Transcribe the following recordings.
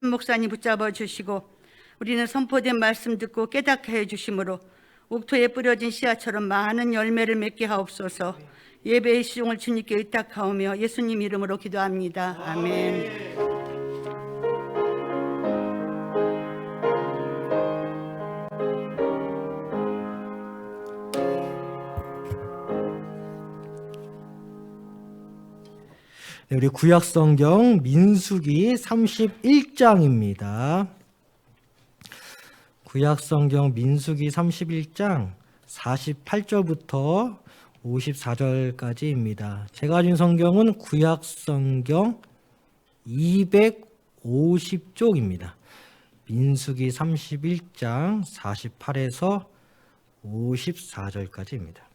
목사님 붙잡아 주시고 우리는 선포된 말씀 듣고 깨닫게 해 주심으로 옥토에 뿌려진 씨앗처럼 많은 열매를 맺게 하옵소서. 예배의 시종을 주님께 의탁하오며 예수님 이름으로 기도합니다. 아멘. 네, 우리 구약 성경 민수기 31장입니다. 구약 성경 민수기 31장 48절부터 54절까지입니다. 제가 가진 성경은 구약 성경 250쪽입니다. 민수기 31장 48에서 54절까지입니다.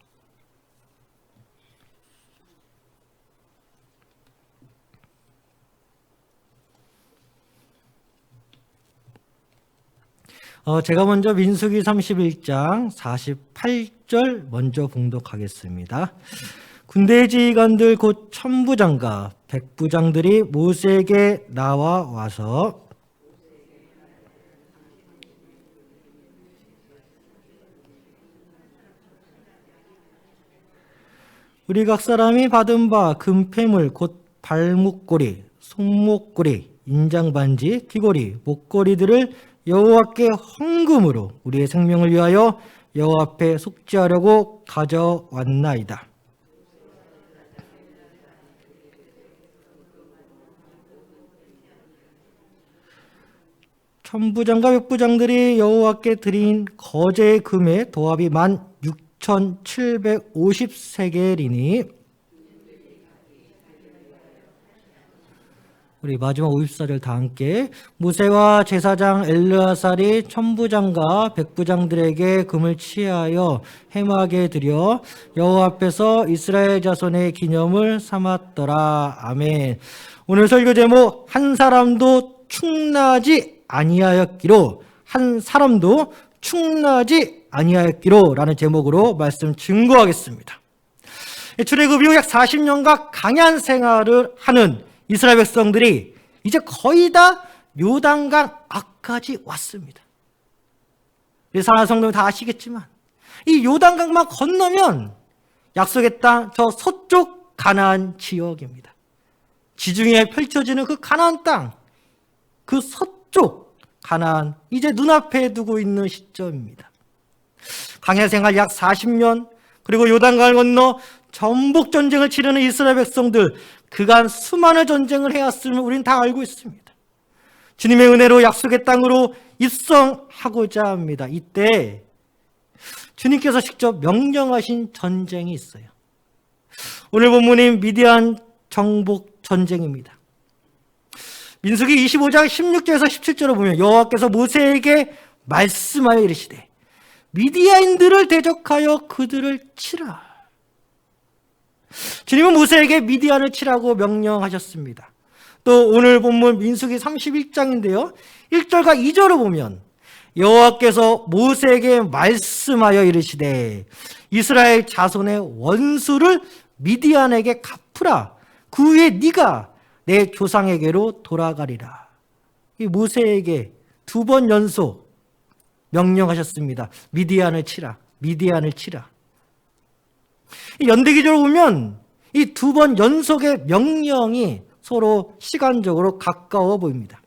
어, 제가 먼저 민수기 31장 48절 먼저 봉독하겠습니다. 군대 지휘관들 곧 천부장과 백부장들이 모세에게 나와 와서 우리 각 사람이 받은 바 금패물 곧 발목걸이, 손목걸이, 인장반지, 귀걸이, 목걸이들을 여호와께 헌금으로 우리의 생명을 위하여 여호와 앞에 속죄하려고 가져왔나이다. 천부장과 백부장들이 여호와께 드린 거제의 금의 도합이 만 6,750세겔이니 우리 마지막 54절 다 함께 모세와 제사장 엘르아살이 천부장과 백부장들에게 금을 취하여 해마게 드려 여호와 앞에서 이스라엘 자손의 기념을 삼았더라 아멘. 오늘 설교 제목 한 사람도 충나지 아니하였기로 한 사람도 충나지 아니하였기로라는 제목으로 말씀 증거하겠습니다. 출애굽 이후 약 40년간 강한 생활을 하는 이스라엘 백성들이 이제 거의 다 요단강 앞까지 왔습니다. 사랑하는 성도님 다 아시겠지만 이 요단강만 건너면 약속의 땅 저 서쪽 가나안 지역입니다. 지중해에 펼쳐지는 그 가나안 땅, 그 서쪽 가나안 이제 눈앞에 두고 있는 시점입니다. 강해 생활 약 40년 그리고 요단강을 건너 전복 전쟁을 치르는 이스라엘 백성들 그간 수많은 전쟁을 해왔음을 우리는 다 알고 있습니다. 주님의 은혜로 약속의 땅으로 입성하고자 합니다. 이때 주님께서 직접 명령하신 전쟁이 있어요. 오늘 본문인 미디안 정복 전쟁입니다. 민수기 25장 16절에서 17절을 보면 여호와께서 모세에게 말씀하여 이르시되 미디안인들을 대적하여 그들을 치라. 주님은 모세에게 미디안을 치라고 명령하셨습니다. 또 오늘 본문 민수기 31장인데요. 1절과 2절을 보면 여호와께서 모세에게 말씀하여 이르시되 이스라엘 자손의 원수를 미디안에게 갚으라. 그 후에 네가 내 조상에게로 돌아가리라. 이 모세에게 두 번 연속 명령하셨습니다. 미디안을 치라. 미디안을 치라. 연대기적으로 보면 이 두 번 연속의 명령이 서로 시간적으로 가까워 보입니다.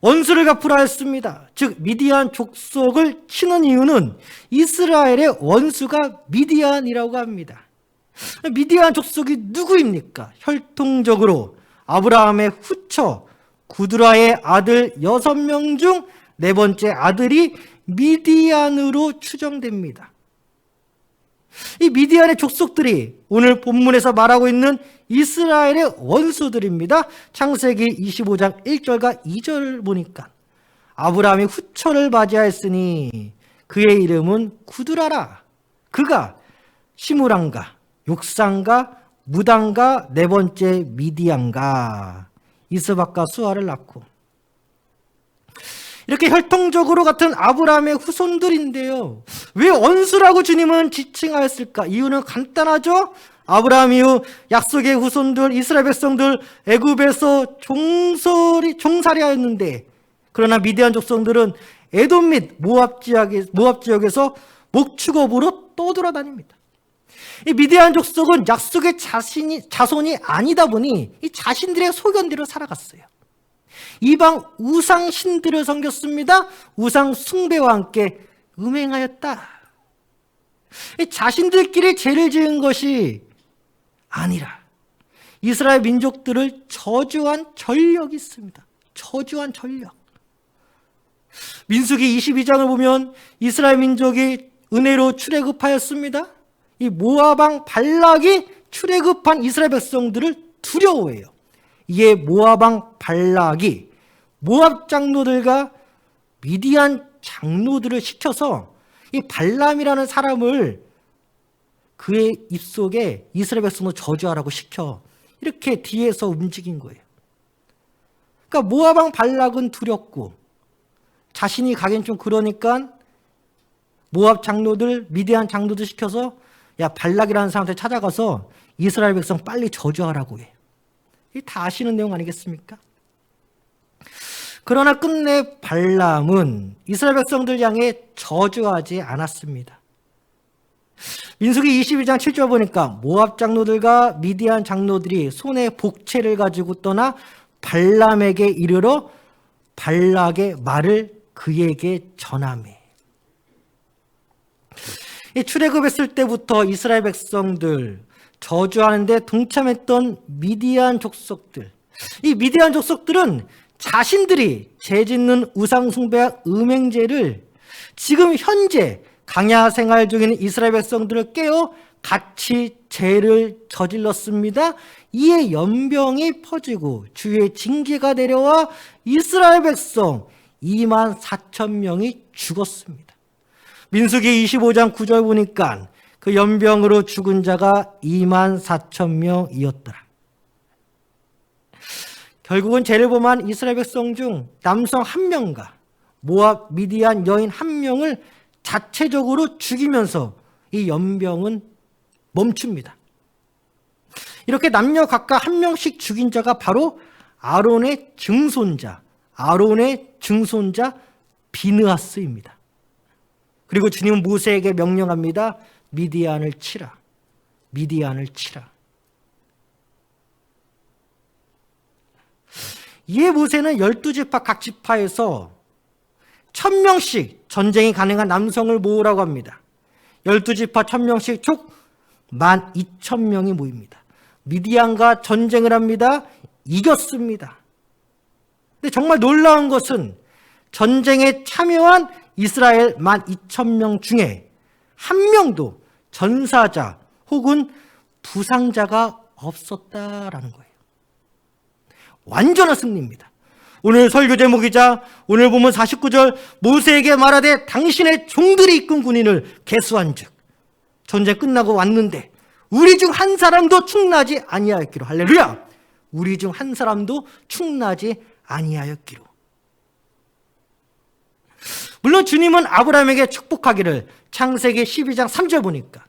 원수를 갚으라 했습니다. 즉 미디안 족속을 치는 이유는 이스라엘의 원수가 미디안이라고 합니다. 미디안 족속이 누구입니까? 혈통적으로 아브라함의 후처 구드라의 아들 여섯 명중 네 번째 아들이 미디안으로 추정됩니다. 이 미디안의 족속들이 오늘 본문에서 말하고 있는 이스라엘의 원수들입니다. 창세기 25장 1절과 2절 보니까 아브라함이 후처를 맞이하였으니 그의 이름은 구두라라. 그가 시무랑과 욕상과 무당과 네 번째 미디안과 이스박과 수아를 낳고 이렇게 혈통적으로 같은 아브라함의 후손들인데요. 왜 원수라고 주님은 지칭하였을까? 이유는 간단하죠. 아브라함 이후 약속의 후손들 이스라엘 백성들 애굽에서 종살이 종살이하였는데 그러나 미디안 족속들은 에돔 및 모압 지역에 모압 지역에서 목축업으로 떠돌아다닙니다. 이 미디안 족속은 약속의 자신이 자손이 아니다 보니 이 자신들의 소견대로 살아갔어요. 이방 우상 신들을 섬겼습니다. 우상 숭배와 함께 음행하였다. 이 자신들끼리 죄를 지은 것이 아니라 이스라엘 민족들을 저주한 전력이 있습니다. 저주한 전력. 민수기 22장을 보면 이스라엘 민족이 은혜로 출애굽하였습니다. 이 모아방 발락이 출애굽한 이스라엘 백성들을 두려워해요. 이에 모아방 발락이 모압 장로들과 미디안 장로들을 시켜서 이 발람이라는 사람을 그의 입속에 이스라엘 백성을 저주하라고 시켜 이렇게 뒤에서 움직인 거예요. 그러니까 모아방 발락은 두렵고 자신이 가긴 좀 그러니까 모압 장로들 미디안 장로들 시켜서 야 발락이라는 사람한테 찾아가서 이스라엘 백성 빨리 저주하라고 해. 이다 아시는 내용 아니겠습니까? 그러나 끝내 발람은 이스라엘 백성들 향해 저주하지 않았습니다. 민수기 22장 7절 보니까 모압 장로들과 미디안 장로들이 손에 복채를 가지고 떠나 발람에게 이르러 발락의 말을 그에게. 이 출애굽했을 때부터 이스라엘 백성들 저주하는데 동참했던 미디안 족속들. 이 미디안 족속들은 자신들이 죄짓는 우상 숭배와 음행죄를 지금 현재 강야 생활 중인 이스라엘 백성들을 깨어 같이 죄를 저질렀습니다. 이에 연병이 퍼지고 주의 징계가 내려와 이스라엘 백성 2만 4천 명이 죽었습니다. 민수기 25장 9절 보니까 그 연병으로 죽은 자가 2만 4천 명이었더라. 결국은 범한 이스라엘 백성 중 남성 한 명과 모압 미디안 여인 한 명을 자체적으로 죽이면서 이 연병은 멈춥니다. 이렇게 남녀 각각 한 명씩 죽인 자가 바로 아론의 증손자, 아론의 증손자 비느하스입니다. 그리고 주님은 모세에게 명령합니다. 미디안을 치라. 미디안을 치라. 모세는 열두 지파 각 지파에서 천 명씩 전쟁이 가능한 남성을 모으라고 합니다. 열두 지파 천 명씩 총 만 이천 명이 모입니다. 미디안과 전쟁을 합니다. 이겼습니다. 근데 정말 놀라운 것은 전쟁에 참여한 이스라엘 만 이천 명 중에 한 명도 전사자 혹은 부상자가 없었다라는 거예요. 완전한 승리입니다. 오늘 설교 제목이자 오늘 보면 49절 모세에게 말하되 당신의 종들이 이끈 군인을 개수한 즉 전쟁 끝나고 왔는데 우리 중 한 사람도 충나지 아니하였기로 할렐루야 우리 중 한 사람도 충나지 아니하였기로 물론 주님은 아브라함에게 축복하기를 창세기 12장 3절 보니까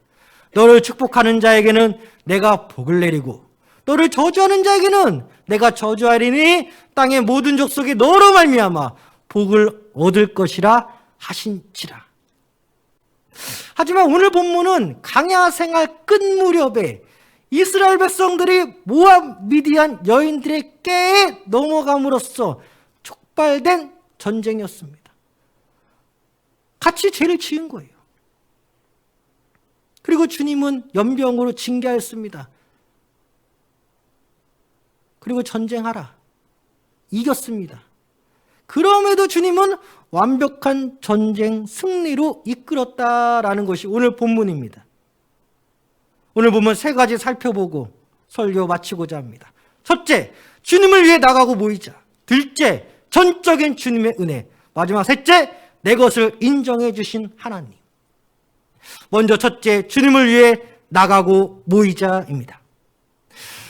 너를 축복하는 자에게는 내가 복을 내리고 너를 저주하는 자에게는 내가 저주하리니 땅의 모든 족속이 너로 말미암아 복을 얻을 것이라 하신지라. 하지만 오늘 본문은 강야 생활 끝 무렵에 이스라엘 백성들이 모압 미디안 여인들의 깨에 넘어감으로써 촉발된 전쟁이었습니다. 같이 죄를 지은 거예요. 그리고 주님은 연병으로 징계하였습니다. 그리고 전쟁하라. 이겼습니다. 그럼에도 주님은 완벽한 전쟁 승리로 이끌었다라는 것이 오늘 본문입니다. 오늘 보면 세 가지 살펴보고 설교 마치고자 합니다. 첫째, 주님을 위해 나가고 모이자. 둘째, 전적인 주님의 은혜. 마지막 셋째, 내 것을 인정해 주신 하나님. 먼저 첫째, 주님을 위해 나가고 모이자입니다.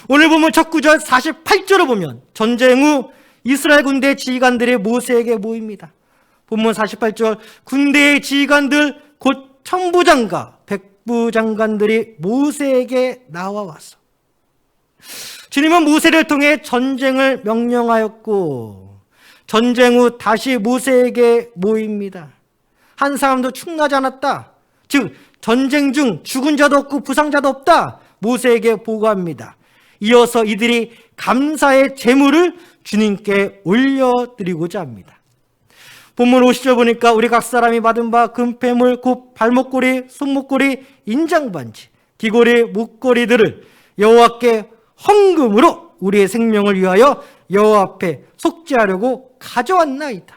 오늘 보면 첫 구절 48절을 보면 전쟁 후 이스라엘 군대 지휘관들의 모세에게 모입니다. 본문 48절 군대의 지휘관들 곧 천부장과 국부장관들이 모세에게 나와와서 주님은 모세를 통해 전쟁을 명령하였고 전쟁 후 다시 모세에게 모입니다. 한 사람도 충나지 않았다. 즉 전쟁 중 죽은 자도 없고 부상자도 없다. 모세에게 보고합니다. 이어서 이들이 감사의 제물을 주님께 올려드리고자 합니다. 본문 50절 보니까 우리 각 사람이 받은 바 금패물, 곧 발목걸이, 손목걸이, 인장반지, 귀걸이, 목걸이들을 여호와께 헌금으로 우리의 생명을 위하여 여호와 앞에 속죄하려고 가져왔나이다.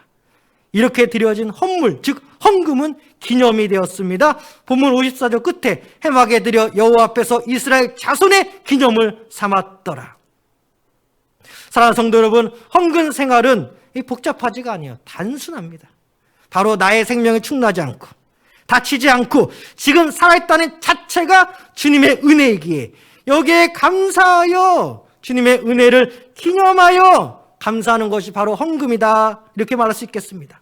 이렇게 드려진 헌물, 즉 헌금은 기념이 되었습니다. 본문 54절 끝에 해막에 드려 여호와 앞에서 이스라엘 자손의 기념을 삼았더라. 사랑하는 성도 여러분, 헌금 생활은 이 복잡하지가 아니에요. 단순합니다. 바로 나의 생명에 충나지 않고 다치지 않고 지금 살아있다는 자체가 주님의 은혜이기에 여기에 감사하여 주님의 은혜를 기념하여 감사하는 것이 바로 헌금이다. 이렇게 말할 수 있겠습니다.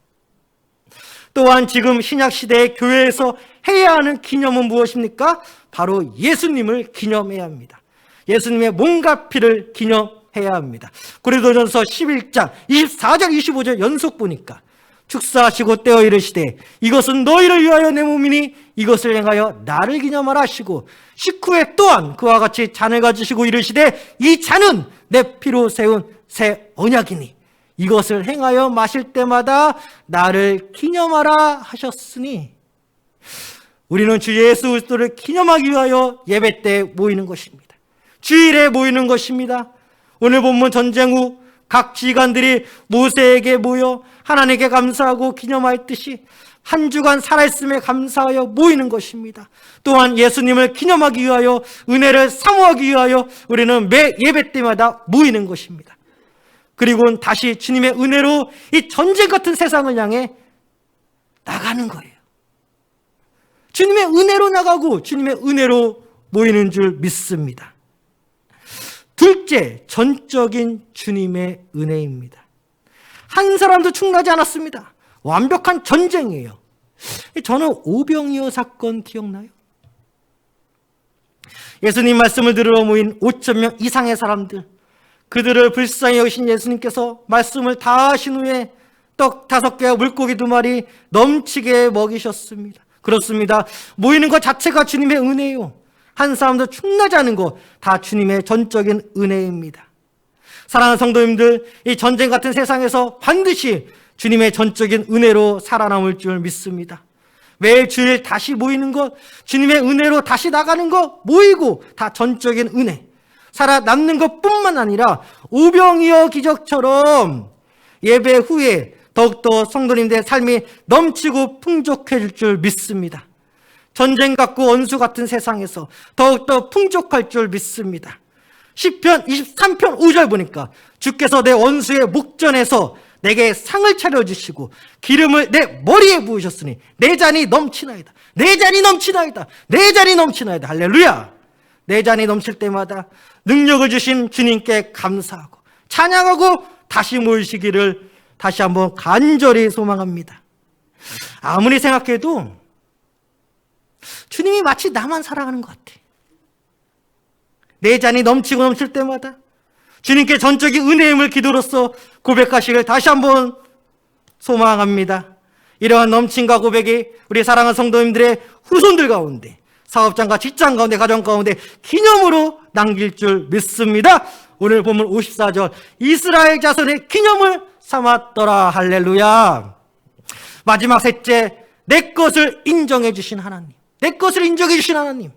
또한 지금 신약 시대의 교회에서 해야 하는 기념은 무엇입니까? 바로 예수님을 기념해야 합니다. 예수님의 몸과 피를 기념해야 합니다. 고린도전서 11장 24절 25절 연속 보니까 축사하시고 떼어 이르시되 이것은 너희를 위하여 내 몸이니 이것을 행하여 나를 기념하라 하시고 식후에 또한 그와 같이 잔을 가지시고 이르시되 이 잔은 내 피로 세운 새 언약이니 이것을 행하여 마실 때마다 나를 기념하라 하셨으니 우리는 주 예수 그리스도를 기념하기 위하여 예배 때 모이는 것입니다. 주일에 모이는 것입니다. 오늘 본문 전쟁 후 각 지관들이 모세에게 모여 하나님께 감사하고 기념하였듯이 한 주간 살아있음에 감사하여 모이는 것입니다. 또한 예수님을 기념하기 위하여 은혜를 사모하기 위하여 우리는 매 예배 때마다 모이는 것입니다. 그리고는 다시 주님의 은혜로 이 전쟁 같은 세상을 향해 나가는 거예요. 주님의 은혜로 나가고 주님의 은혜로 모이는 줄 믿습니다. 둘째, 전적인 주님의 은혜입니다. 한 사람도 충나지 않았습니다. 완벽한 전쟁이에요. 저는 오병이어 사건 기억나요? 예수님 말씀을 들으러 모인 5천 명 이상의 사람들, 그들을 불쌍히 여기신 예수님께서 말씀을 다 하신 후에 떡 다섯 개와 물고기 두 마리 넘치게 먹이셨습니다. 그렇습니다. 모이는 것 자체가 주님의 은혜요. 한 사람도 충나지 않은 것 다 주님의 전적인 은혜입니다. 사랑하는 성도님들, 이 전쟁 같은 세상에서 반드시 주님의 전적인 은혜로 살아남을 줄 믿습니다. 매일 주일 다시 모이는 것, 주님의 은혜로 다시 나가는 것, 모이고 다 전적인 은혜. 살아남는 것 뿐만 아니라 오병이어 기적처럼 예배 후에 더욱더 성도님들의 삶이 넘치고 풍족해질 줄 믿습니다. 전쟁 같고 원수 같은 세상에서 더욱더 풍족할 줄 믿습니다. 10편 23편 5절 보니까 주께서 내 원수의 목전에서 내게 상을 차려주시고 기름을 내 머리에 부으셨으니 내 잔이 넘치나이다. 내 잔이 넘치나이다. 내 잔이 넘치나이다. 할렐루야. 내 잔이 넘칠 때마다 능력을 주신 주님께 감사하고 찬양하고 다시 모이시기를 다시 한번 간절히 소망합니다. 아무리 생각해도 주님이 마치 나만 사랑하는 것 같아. 내 잔이 넘치고 넘칠 때마다 주님께 전적인 은혜임을 기도로서 고백하시길 다시 한번 소망합니다. 이러한 넘침과 고백이 우리 사랑하는 성도님들의 후손들 가운데 사업장과 직장 가운데 가정 가운데 기념으로 남길 줄 믿습니다. 오늘 보면 54절 이스라엘 자손의 기념을 삼았더라 할렐루야. 마지막 셋째 내 것을 인정해 주신 하나님. 내 것을 인정해 주신 하나님.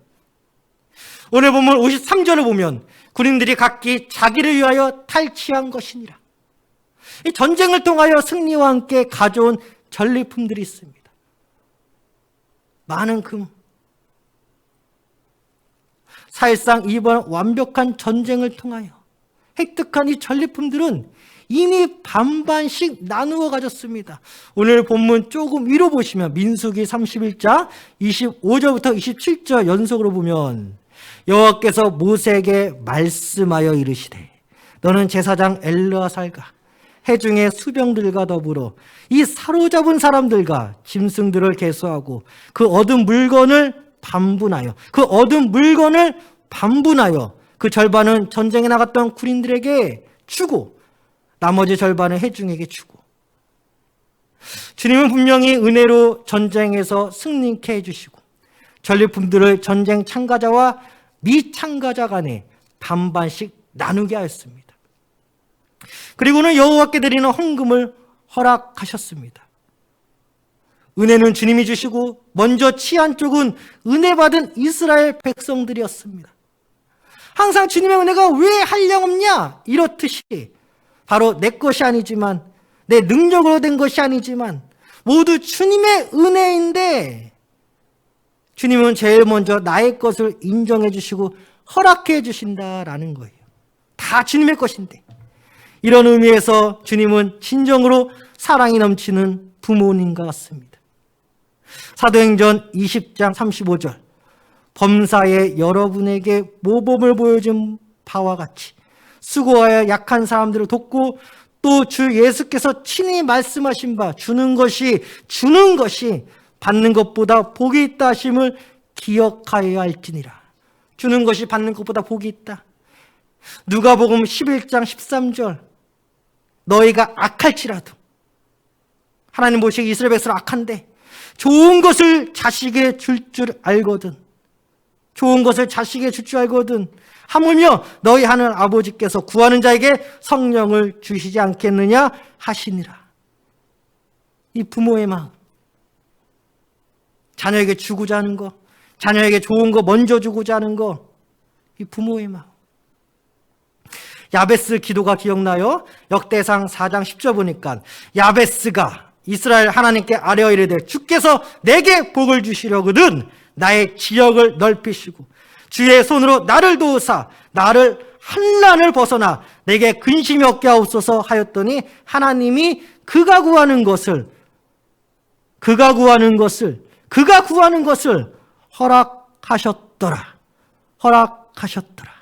오늘 보면 53절을 보면 군인들이 각기 자기를 위하여 탈취한 것이니라. 이 전쟁을 통하여 승리와 함께 가져온 전리품들이 있습니다. 많은 금. 사실상 이번 완벽한 전쟁을 통하여 획득한 이 전리품들은 이미 반반씩 나누어 가졌습니다. 오늘 본문 조금 위로 보시면 민수기 31장 25절부터 27절 연속으로 보면 여호와께서 모세에게 말씀하여 이르시되 너는 제사장 엘르아살과 해중의 수병들과 더불어 이 사로잡은 사람들과 짐승들을 개수하고 그 얻은 물건을 반분하여 그 얻은 물건을 반분하여 그 절반은 전쟁에 나갔던 군인들에게 주고 나머지 절반은 해중에게 주고 주님은 분명히 은혜로 전쟁에서 승리케 해주시고 전리품들을 전쟁 참가자와 미참가자 간에 반반씩 나누게 하였습니다. 그리고는 여호와께 드리는 헌금을 허락하셨습니다. 은혜는 주님이 주시고 먼저 취한 쪽은 은혜 받은 이스라엘 백성들이었습니다. 항상 주님의 은혜가 왜 한량 없냐 이렇듯이 바로 내 것이 아니지만 내 능력으로 된 것이 아니지만 모두 주님의 은혜인데 주님은 제일 먼저 나의 것을 인정해 주시고 허락해 주신다라는 거예요. 다 주님의 것인데. 이런 의미에서 주님은 진정으로 사랑이 넘치는 부모님과 같습니다. 사도행전 20장 35절. 범사에 여러분에게 모범을 보여준 바와 같이 수고하여 약한 사람들을 돕고 또 주 예수께서 친히 말씀하신 바 주는 것이 주는 것이 받는 것보다 복이 있다 하심을 기억하여야 할지니라. 주는 것이 받는 것보다 복이 있다. 누가복음 11장 13절 너희가 악할지라도 하나님 보시기 이스라엘 백성 악한데 좋은 것을 자식에게 줄줄 알거든. 좋은 것을 자식에게 줄줄 알거든. 하물며 너희 하는 아버지께서 구하는 자에게 성령을 주시지 않겠느냐 하시니라. 이 부모의 마음. 자녀에게 주고자 하는 거 자녀에게 좋은 거 먼저 주고자 하는 거 이 부모의 마음. 야베스 기도가 기억나요? 역대상 4장 10절 보니까 야베스가 이스라엘 하나님께 아뢰어 이르되 주께서 내게 복을 주시려거든 나의 지역을 넓히시고 주의 손으로 나를 도우사 나를 한란을 벗어나 내게 근심이 없게 하옵소서 하였더니 하나님이 그가 구하는 것을 그가 구하는 것을 그가 구하는 것을 허락하셨더라 허락하셨더라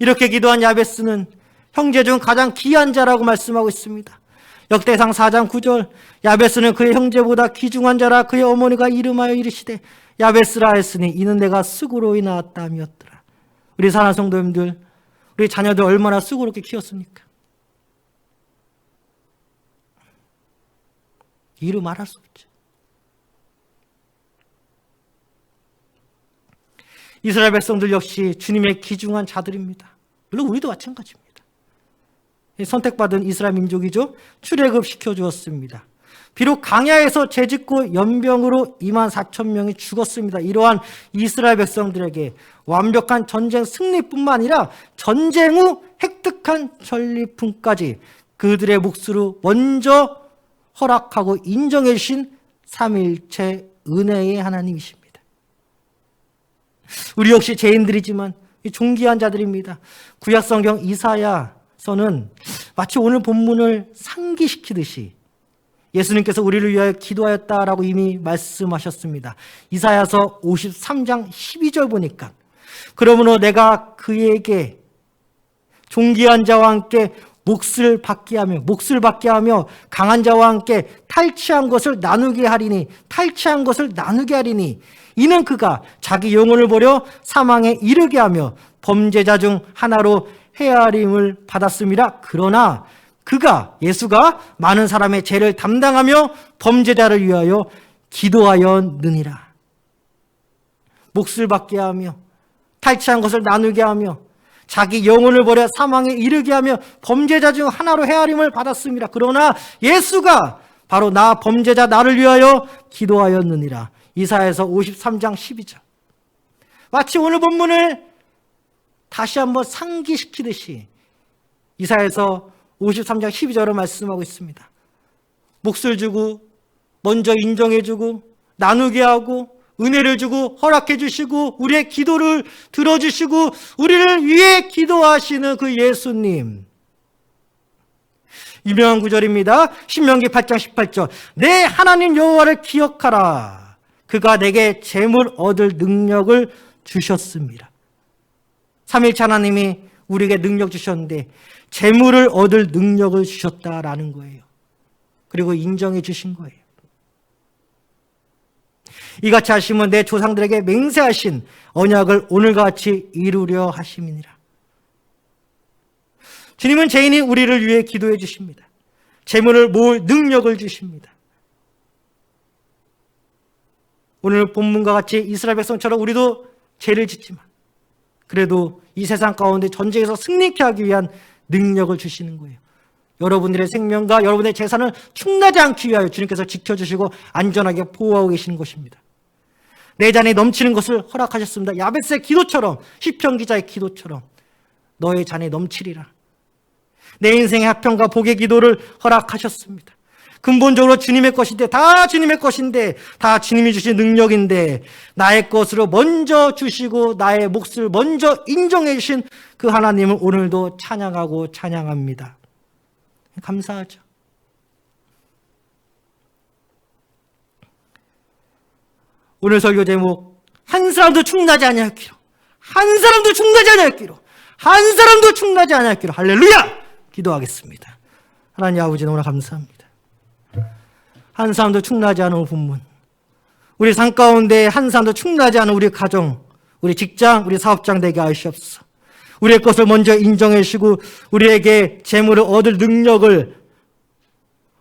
이렇게 기도한 야베스는 형제 중 가장 귀한 자라고 말씀하고 있습니다. 역대상 4장 9절 야베스는 그의 형제보다 귀중한 자라 그의 어머니가 이름하여 이르시되 야베스라 했으니 이는 내가 수고로이 낳았다미었더라. 우리 사랑 성도님들 우리 자녀들 얼마나 수고롭게 키웠습니까? 이루 말할 수 없죠. 이스라엘 백성들 역시 주님의 귀중한 자들입니다. 물론 우리도 마찬가지입니다. 선택받은 이스라엘 민족이죠. 출애굽 시켜 주었습니다. 비록 강야에서 재짓고 연병으로 2만 4천 명이 죽었습니다. 이러한 이스라엘 백성들에게 완벽한 전쟁 승리뿐만 아니라 전쟁 후 획득한 전리품까지 그들의 몫으로 먼저 허락하고 인정해 주신 삼일체 은혜의 하나님이십니다. 우리 역시 죄인들이지만 존귀한 자들입니다. 구약 성경 이사야 서는 마치 오늘 본문을 상기시키듯이 예수님께서 우리를 위하여 기도하였다라고 이미 말씀하셨습니다. 이사야서 53장 12절 보니까 그러므로 내가 그에게 존귀한 자와 함께 몫을 받게 하며 몫을 받게 하며 강한 자와 함께 탈취한 것을 나누게 하리니 탈취한 것을 나누게 하리니 이는 그가 자기 영혼을 버려 사망에 이르게 하며 범죄자 중 하나로 헤아림을 받았습니다. 그러나 그가 예수가 많은 사람의 죄를 담당하며 범죄자를 위하여 기도하였느니라. 몫을 받게 하며 탈취한 것을 나누게 하며 자기 영혼을 버려 사망에 이르게 하며 범죄자 중 하나로 헤아림을 받았습니다. 그러나 예수가 바로 나 범죄자 나를 위하여 기도하였느니라. 이사에서 53장 12절. 마치 오늘 본문을 다시 한번 상기시키듯이 이사에서 53장 12절을 말씀하고 있습니다. 몫을 주고 먼저 인정해 주고 나누게 하고 은혜를 주고 허락해 주시고 우리의 기도를 들어 주시고 우리를 위해 기도하시는 그 예수님. 유명한 구절입니다. 신명기 8장 18절. 내 하나님 여호와를 기억하라. 그가 내게 재물 얻을 능력을 주셨습니다. 삼일차 하나님이 우리에게 능력 주셨는데 재물을 얻을 능력을 주셨다라는 거예요. 그리고 인정해 주신 거예요. 이같이 하시면 내 조상들에게 맹세하신 언약을 오늘과 같이 이루려 하심이니라. 주님은 죄인이 우리를 위해 기도해 주십니다. 재물을 모을 능력을 주십니다. 오늘 본문과 같이 이스라엘 백성처럼 우리도 죄를 짓지만 그래도 이 세상 가운데 전쟁에서 승리케 하기 위한 능력을 주시는 거예요. 여러분들의 생명과 여러분의 재산을 충나지 않기 위하여 주님께서 지켜주시고 안전하게 보호하고 계시는 것입니다. 내 잔에 넘치는 것을 허락하셨습니다. 야베스의 기도처럼 시편 기자의 기도처럼 너의 잔에 넘치리라. 내 인생의 합평과 복의 기도를 허락하셨습니다. 근본적으로 주님의 것인데 다 주님의 것인데 다 주님이 주신 능력인데 나의 것으로 먼저 주시고 나의 몫을 먼저 인정해 주신 그 하나님을 오늘도 찬양하고 찬양합니다. 감사하죠. 오늘 설교 제목 한 사람도 충나지 아니하기로 한 사람도 충나지 아니하기로 한 사람도 충나지 아니하기로 할렐루야 기도하겠습니다. 하나님 아버지 너무나 감사합니다. 한 사람도 충나지 않은 본문 우리 삶 가운데 한 사람도 충나지 않은 우리 가정 우리 직장 우리 사업장 되게 하시옵소서. 우리의 것을 먼저 인정해 주시고 우리에게 재물을 얻을 능력을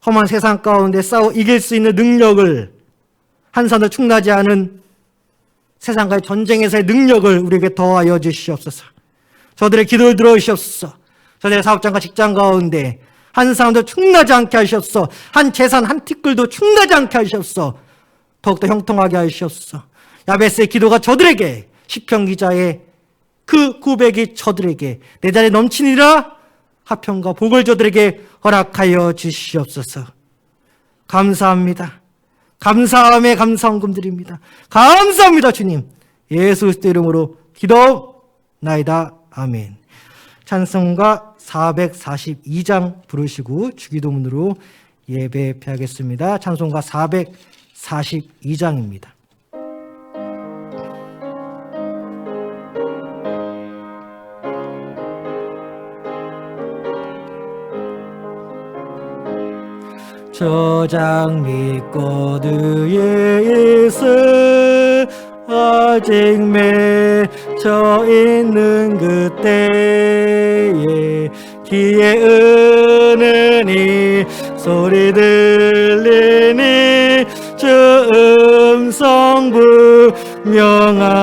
험한 세상 가운데 싸워 이길 수 있는 능력을 한 사람도 충나지 않은 세상과의 전쟁에서의 능력을 우리에게 더하여 주시옵소서. 저들의 기도를 들어주시옵소서. 저들의 사업장과 직장 가운데 한 사람도 충나지 않게 하시옵소서. 한 재산 한 티끌도 충나지 않게 하시옵소서. 더욱더 형통하게 하시옵소서. 야베스의 기도가 저들에게 시편 기자의 그 고백이 저들에게 내 자리에 넘치니라 하평과 복을 저들에게 허락하여 주시옵소서. 감사합니다. 감사함에 감사원금 드립니다. 감사합니다, 주님. 예수 그리스도 이름으로 기도 나이다. 아멘. 찬송가 442장 부르시고 주기도문으로 예배 폐하겠습니다. 찬송가 442장입니다. 저장 믿고 그의 있어 오직 맺혀 있는 그때에 귀에 은은히 소리 들리니 주 음성 분명하다.